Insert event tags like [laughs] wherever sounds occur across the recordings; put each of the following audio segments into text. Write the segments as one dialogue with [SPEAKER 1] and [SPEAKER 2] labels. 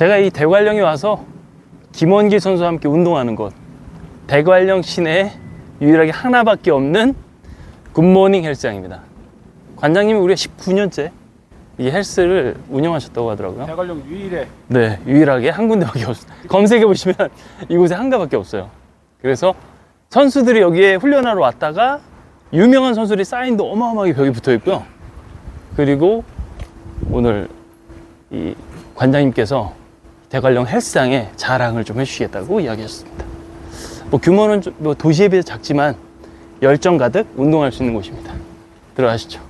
[SPEAKER 1] 제가 이 대관령에 와서 김원기 선수와 함께 운동하는 곳 대관령 시내에 유일하게 하나밖에 없는 굿모닝 헬스장입니다. 관장님이 우리가 19년째 이 헬스를 운영하셨다고 하더라고요.
[SPEAKER 2] 대관령 유일에
[SPEAKER 1] 네, 유일하게 한 군데밖에 없어요. 검색해 보시면 [laughs] 이곳에 한 가밖에 없어요. 그래서 선수들이 여기에 훈련하러 왔다가 유명한 선수들이 사인도 어마어마하게 벽에 붙어 있고요. 그리고 오늘 이 관장님께서 대관령 헬스장에 자랑을 좀 해주시겠다고 이야기하셨습니다. 뭐 규모는 좀- 뭐 도시에 비해 작지만 열정 가득 운동할 수 있는 곳입니다. 들어가시죠.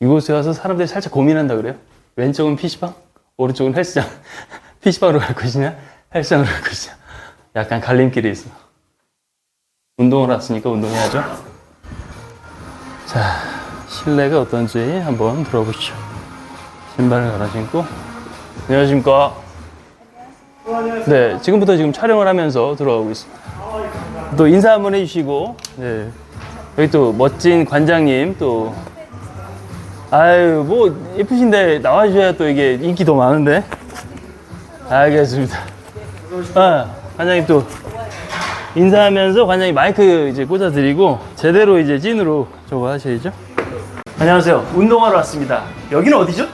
[SPEAKER 1] 이곳에 와서 사람들이 살짝 고민한다 그래요. 왼쪽은 PC방, 오른쪽은 헬스장. [laughs] PC방으로 갈 것이냐, 헬스장으로 갈 것이냐. 약간 갈림길이 있어. 운동을 왔으니까 운동해야죠. 자, 실내가 어떤지 한번 들어보시죠. 신발을 갈아 신고. 안녕하십니까. 네, 지금부터 지금 촬영을 하면서 들어가고 있습니다. 또 인사 한번 해주시고, 네. 여기 또 멋진 관장님 또 아유 뭐 예쁘신데 나와주셔야 또 이게 인기 더 많은데 알겠습니다 아 관장님 또 인사하면서 관장님 마이크 이제 꽂아드리고 제대로 이제 찐으로 저거 하셔야죠 안녕하세요 운동하러 왔습니다 여기는 어디죠?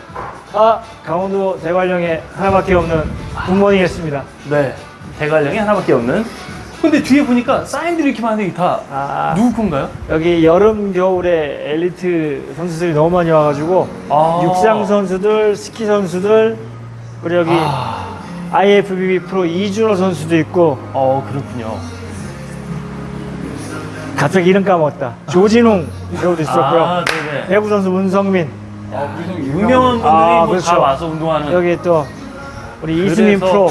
[SPEAKER 2] 아 강원도 대관령에 하나밖에 없는 굿모닝 했습니다.
[SPEAKER 1] 네 대관령에 하나밖에 없는 근데 뒤에 보니까 사인들이 이렇게 많은데 다
[SPEAKER 2] 아
[SPEAKER 1] 누구 건가요?
[SPEAKER 2] 여기 여름 겨울에 엘리트 선수들이 너무 많이 와가지고
[SPEAKER 1] 아.
[SPEAKER 2] 육상 선수들, 스키 선수들 그리고 여기
[SPEAKER 1] 아,
[SPEAKER 2] IFBB 프로 이준호 선수도 있고
[SPEAKER 1] 어 그렇군요
[SPEAKER 2] 갑자기 이름 까먹었다. 조진웅 배우도 있었고요.
[SPEAKER 1] 아 네네
[SPEAKER 2] 배구 선수 문성민
[SPEAKER 1] 유명한 분들이
[SPEAKER 2] 아,
[SPEAKER 1] 뭐 다
[SPEAKER 2] 그렇죠.
[SPEAKER 1] 와서 운동하는
[SPEAKER 2] 여기 또 우리 이수민
[SPEAKER 1] 그래서
[SPEAKER 2] 프로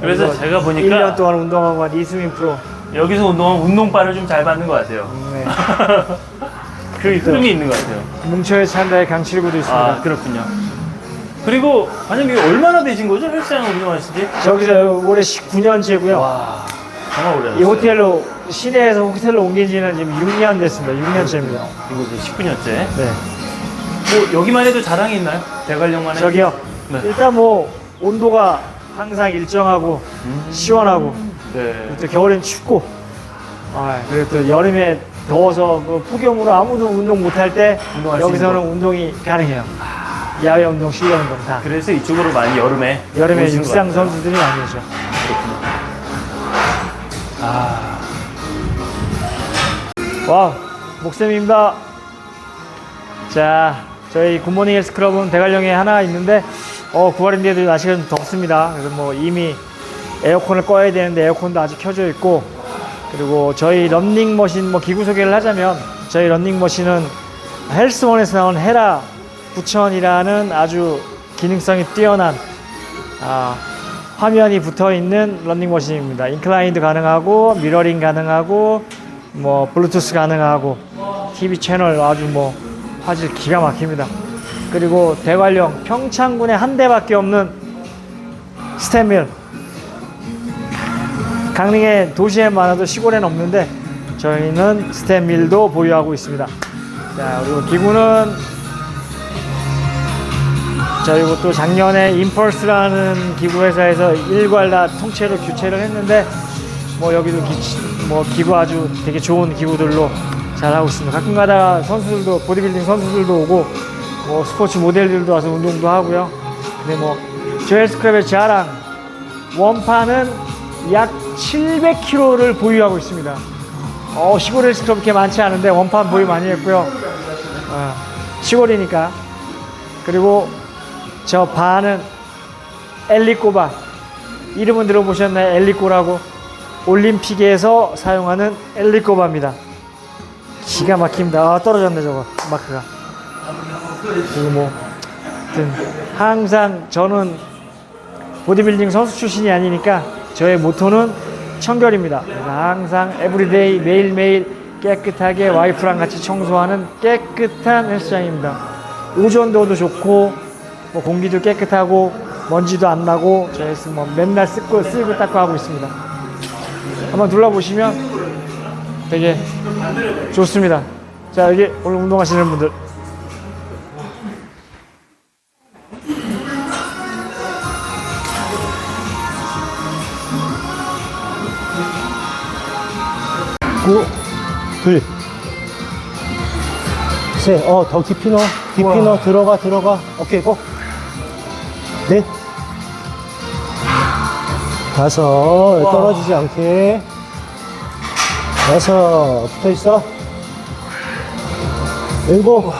[SPEAKER 1] 그래서 제가 보니까
[SPEAKER 2] 1년 동안 운동하고 간 이수민 프로
[SPEAKER 1] 여기서 운동하면 운동바를 좀잘 받는 것 같아요.
[SPEAKER 2] 네. [laughs]
[SPEAKER 1] 그 흐름이 있는 것 같아요.
[SPEAKER 2] 뭉쳐의 찬다의 강칠구도 있습니다.
[SPEAKER 1] 아 그렇군요. 그리고 이게 얼마나 되신 거죠? 헬스장 운영하신 지?
[SPEAKER 2] 저기서 올해 19년째고요.
[SPEAKER 1] 와 정말 오래
[SPEAKER 2] 이 호텔로 시내에서 호텔로 옮긴 지는 지금 6년 됐습니다. 6년째입니다.
[SPEAKER 1] 이거 이제 19년째.
[SPEAKER 2] 네.
[SPEAKER 1] 뭐 여기만 해도 자랑이 있나요? 대관령만 해도?
[SPEAKER 2] 저기요.
[SPEAKER 1] 네.
[SPEAKER 2] 일단 뭐 온도가 항상 일정하고 시원하고
[SPEAKER 1] 네.
[SPEAKER 2] 또 겨울엔 춥고 아, 그리고 또 여름에 더워서 그 폭염으로 아무도 운동 못할 때
[SPEAKER 1] 운동할 수
[SPEAKER 2] 여기서는
[SPEAKER 1] 있는
[SPEAKER 2] 운동이 가능해요. 야외 운동, 실내 운동 다.
[SPEAKER 1] 그래서 이쪽으로 많이 여름에
[SPEAKER 2] 여름에
[SPEAKER 1] 오시는 것
[SPEAKER 2] 육상
[SPEAKER 1] 같아요.
[SPEAKER 2] 선수들이 많이 오죠.
[SPEAKER 1] 아
[SPEAKER 2] 와우, 목쌤입니다. 자, 저희 굿모닝 헬스 클럽은 대관령에 하나 있는데, 어, 9월인데도 날씨가 좀 덥습니다. 그래서 뭐 이미 에어컨을 꺼야 되는데 에어컨도 아직 켜져 있고, 그리고 저희 런닝머신 뭐 기구 소개를 하자면, 저희 런닝머신은 헬스원에서 나온 헤라 9000이라는 아주 기능성이 뛰어난, 아, 화면이 붙어 있는 런닝머신입니다. 인클라인도 가능하고, 미러링 가능하고, 뭐 블루투스 가능하고 TV 채널 아주 뭐 화질 기가 막힙니다. 그리고 대관령 평창군에 한 대밖에 없는 스탠밀 강릉에 도시에 많아도 시골에는 없는데 저희는 스탠밀도 보유하고 있습니다. 자 그리고 기구는 저희 또 작년에 임펄스라는 기구 회사에서 일괄 다 통째로 교체를 했는데 뭐 여기도 기, 뭐 기구 아주 되게 좋은 기구들로 잘 하고 있습니다. 가끔가다 선수들도 보디빌딩 선수들도 오고 뭐 스포츠 모델들도 와서 운동도 하고요. 근데 뭐 저희 헬스클럽의 자랑 원판은 약 700kg를 보유하고 있습니다. 어, 시골 헬스클럽 이렇게 많지 않은데 원판 보유 많이 했고요. 어, 시골이니까 그리고 저 반은 엘리꼬바 이름은 들어보셨나요? 엘리꼬라고 올림픽에서 사용하는 엘리꼬바입니다. 기가 막힙니다. 아, 떨어졌네 저거 마크가. 그리고 뭐 하여튼 항상 저는 보디빌딩 선수 출신이 아니니까 저의 모토는 청결입니다. 항상 에브리데이 매일매일 깨끗하게 와이프랑 같이 청소하는 깨끗한 헬스장입니다. 오존도도 좋고 뭐 공기도 깨끗하고 먼지도 안 나고 저희 뭐 맨날 쓰고 쓰고 닦고 하고 있습니다. 한번 둘러보시면 되게 좋습니다. 자, 여기 오늘 운동하시는 분들.
[SPEAKER 3] 구, 둘, 셋. 어, 더 깊이 넣어. 깊이
[SPEAKER 2] 우와.
[SPEAKER 3] 넣어. 들어가, 들어가. 오케이, 고. 넷. 다섯. 떨어지지 않게. 여섯. 붙어 있어. 일곱.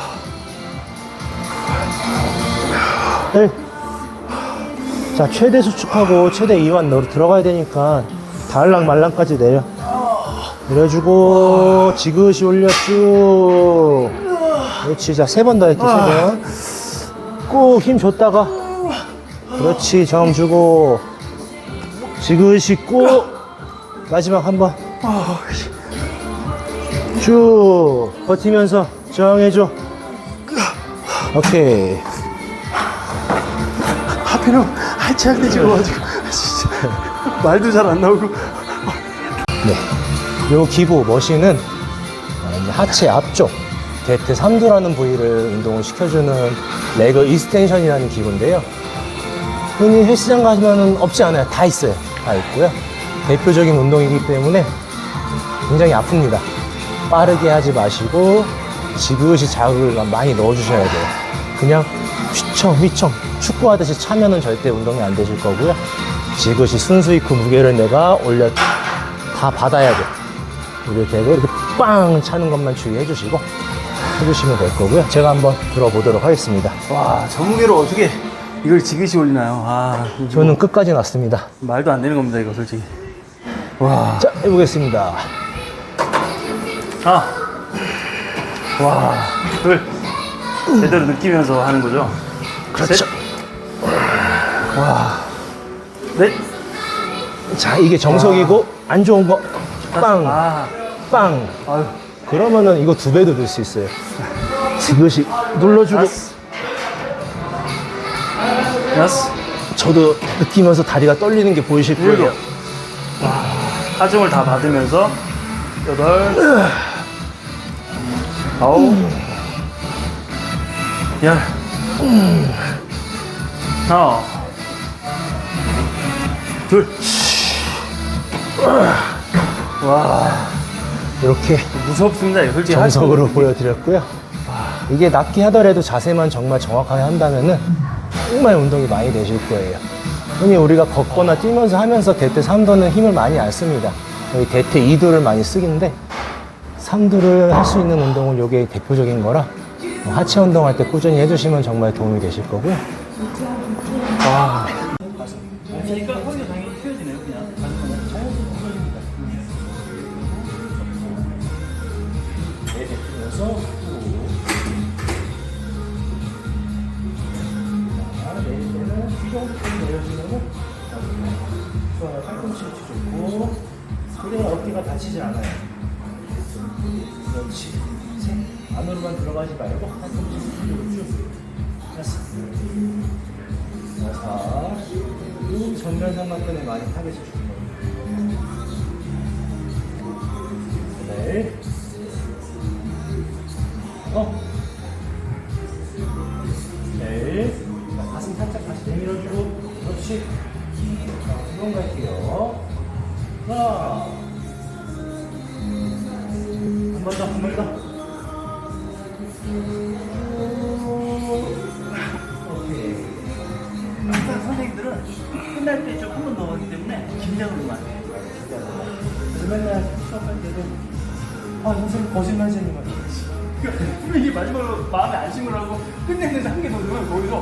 [SPEAKER 3] 일. 자, 최대 수축하고 최대 이완 넣어 들어가야 되니까 달랑 말랑까지 내려. 내려주고 지그시 올려 쭉. 그렇지. 자, 세 번 더 할게, 세 번. 꾹힘 줬다가. 그렇지. 정 주고. 지그시 꾹. 마지막 한 번. 쭉. 버티면서 저항해줘. 오케이.
[SPEAKER 1] 하필은 하체할 때 찍어가지고 진짜 말도 잘 안 나오고
[SPEAKER 3] 네. 요 기구 머신은 하체 앞쪽 데트 3두라는 부위를 운동을 시켜주는 레그 이스텐션이라는 기구인데요. 흔히 헬스장 가면은 없지 않아요. 다 있어요. 다 있고요. 대표적인 운동이기 때문에 굉장히 아픕니다. 빠르게 하지 마시고 지그시 자극을 많이 넣어주셔야 돼요. 그냥 휘청 휘청 축구하듯이 차면은 절대 운동이 안 되실 거고요. 지그시 순수히 그 무게를 내가 올려 다 받아야 돼. 이렇게 되고 이렇게 빵 차는 것만 주의해 주시고 해주시면 될 거고요. 제가 한번 들어보도록 하겠습니다.
[SPEAKER 1] 와 전무게로 어떻게 이걸 지그시 올리나요? 아
[SPEAKER 3] 저는 끝까지 났습니다.
[SPEAKER 1] 말도 안 되는 겁니다 이거 솔직히 와
[SPEAKER 3] 자, 해보겠습니다.
[SPEAKER 1] 하나 와둘 제대로 느끼면서 하는 거죠?
[SPEAKER 3] 그렇죠.
[SPEAKER 1] 넷
[SPEAKER 3] 자, 이게 정석이고 안 좋은 거. 빵,
[SPEAKER 1] 아,
[SPEAKER 3] 빵.
[SPEAKER 1] 아유.
[SPEAKER 3] 그러면은 이거 두 배도 늘수 있어요. 지그시 눌러주고.
[SPEAKER 1] 다섯 여섯
[SPEAKER 3] 저도 느끼면서 다리가 떨리는 게 보이실 거예요.
[SPEAKER 1] 일곱 하중을 다 받으면서 여덟 아홉 열 하나 둘와.
[SPEAKER 3] 이렇게
[SPEAKER 1] 무섭습니다 솔직히
[SPEAKER 3] 정석으로 보여드렸고요. 이게 낮게 하더라도 자세만 정말 정확하게 한다면은 정말 운동이 많이 되실 거예요. 흔히 우리가 걷거나 뛰면서 하면서 대퇴 3도는 힘을 많이 안 씁니다. 대퇴 2도를 많이 쓰긴데 3도를 할 수 있는 운동은 이게 대표적인 거라 뭐 하체 운동할 때 꾸준히 해주시면 정말 도움이 되실 거고요.
[SPEAKER 1] 그냥
[SPEAKER 3] 좋아요. 팔꿈치 좋고 그래야 어깨가 다치지 않아요. 그렇지. 셋. 안으로만 들어가지 말고 팔꿈치 위로 쭉. 여섯. 이 전면삼각근에 많이 타겟을 주는 거예요. 네. 어. 네. 자, 가슴 살짝 다시 내밀어주고. 그렇지. 자, 두번 갈게요. 하나. 더, 한 번 더.
[SPEAKER 1] 선생님들은 끝날 때더 하기 때문에 긴장으로만
[SPEAKER 3] 아,
[SPEAKER 1] 그러니까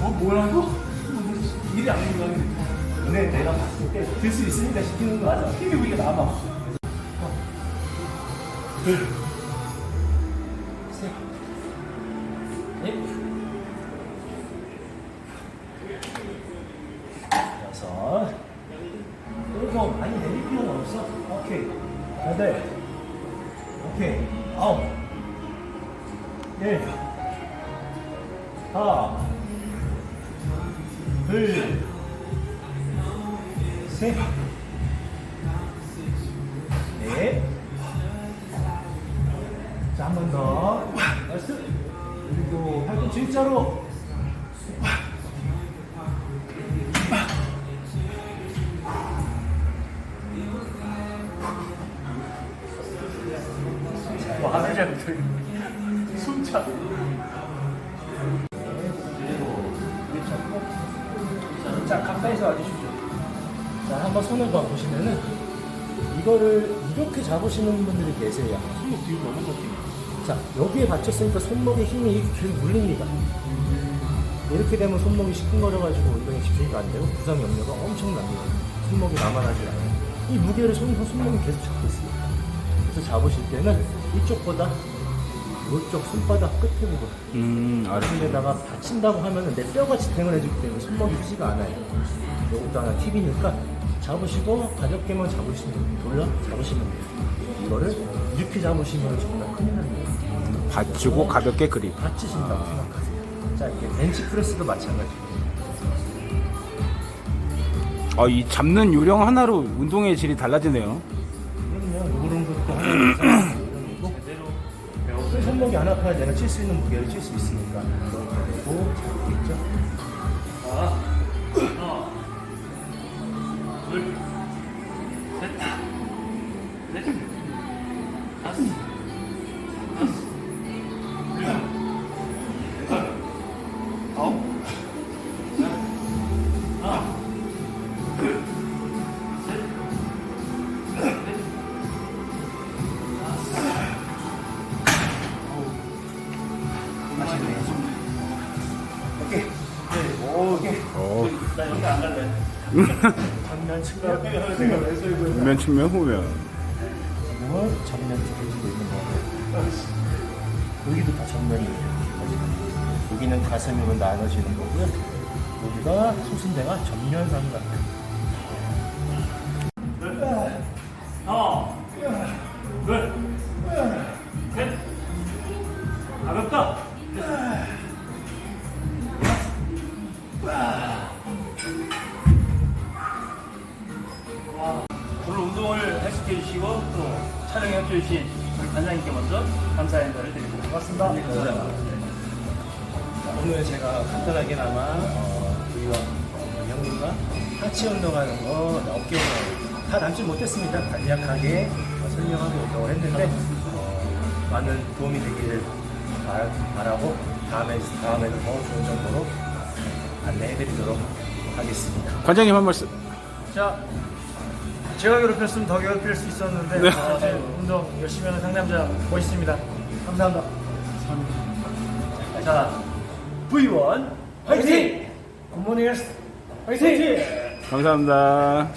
[SPEAKER 1] 어 뭐라고? 뭐, 일이 안 된다는
[SPEAKER 3] 근데 내가 봤을 때 들 수 있으니까 시키는 거 맞아.
[SPEAKER 1] 힘이 우리가 남아
[SPEAKER 3] 여섯, 일곱. 많이 내릴 필요는 없어. 오케이. 여덟, 오케이. 아홉, 열, 하나, 둘, 셋, 넷. 자, 한 번 더. 나이스. 그리고. 자, 한번 손을 봐 보시면은 이거를 이렇게 잡으시는 분들이 계세요.
[SPEAKER 1] 손목 뒤로 꺾이네.
[SPEAKER 3] 자, 여기에 받쳤으니까 손목에 힘이 계속 물립니다. 이렇게 되면 손목이 시큰거려가지고 운동에 집중이 안 되고 부상 염려가 엄청납니다. 손목이 남아나지 않아요. 이 무게를 손, 손목이 계속 잡고 있어요. 그래서 잡으실 때는 이쪽보다 이쪽 손바닥 끝에 부분
[SPEAKER 1] 음,
[SPEAKER 3] 아래에다가 받친다고 하면은 내 뼈가 지탱을 해주기 때문에 손목이 휘지가 않아요. 이것도 하나 팁이니까 잡으시고 가볍게만 잡으시면 돼요. 돌려 잡으시면 돼요. 이거를 이렇게 잡으시면 정말 큰일 납니다.
[SPEAKER 4] 받치고 가볍게 그립.
[SPEAKER 3] 받치신다고 생각하세요. 자, 이렇게 벤치 프레스도 마찬가지예요.
[SPEAKER 4] 어, 이 잡는 요령 하나로 운동의 질이 달라지네요.
[SPEAKER 3] 그럼요, 이런 것도 하나 이고 손목이 안 아파야 내가 칠 수 있는 무게를 칠 수 있으니까 되고 잡고 있죠.
[SPEAKER 1] 둘, 셋, 넷, 다섯, 다섯, 일곱, 여덟, 아홉, 열, 하나, 둘, 셋, 넷, 다섯, 아홉, 맛있네.
[SPEAKER 3] 오케이.
[SPEAKER 1] 오, 오케이.
[SPEAKER 4] 어,
[SPEAKER 1] 나 여기 안 갈래.
[SPEAKER 3] 전면 측면
[SPEAKER 4] 후면 측면 후면.
[SPEAKER 3] 뭐 전면 뒤집어지고 있는 거고요. 여기도 다 전면이에요. 여기는 가슴으로 나눠지는 거고요. 여기가 소신대가 전면 삼각.
[SPEAKER 1] 하나, 둘,
[SPEAKER 3] 간단하게나마 어, 우리와 어, 형님과 하체 운동하는 거 어깨 운동 다 담지 못했습니다. 간략하게 어, 설명하고 운동을 했는데 어, 많은 도움이 되기를 바, 바라고 다음에 다음에는 더 좋은 정보로 안내해드리도록 하겠습니다.
[SPEAKER 4] 관장님 한 말씀.
[SPEAKER 2] 자, 제가 괴롭혔으면 더 괴롭힐 수 있었는데
[SPEAKER 4] 네.
[SPEAKER 2] 어, 제 운동 열심히 하는 상남자 멋있습니다. 감사합니다.
[SPEAKER 1] 자, V1 화이팅!
[SPEAKER 2] 굿모닝 화이팅!
[SPEAKER 4] 감사합니다.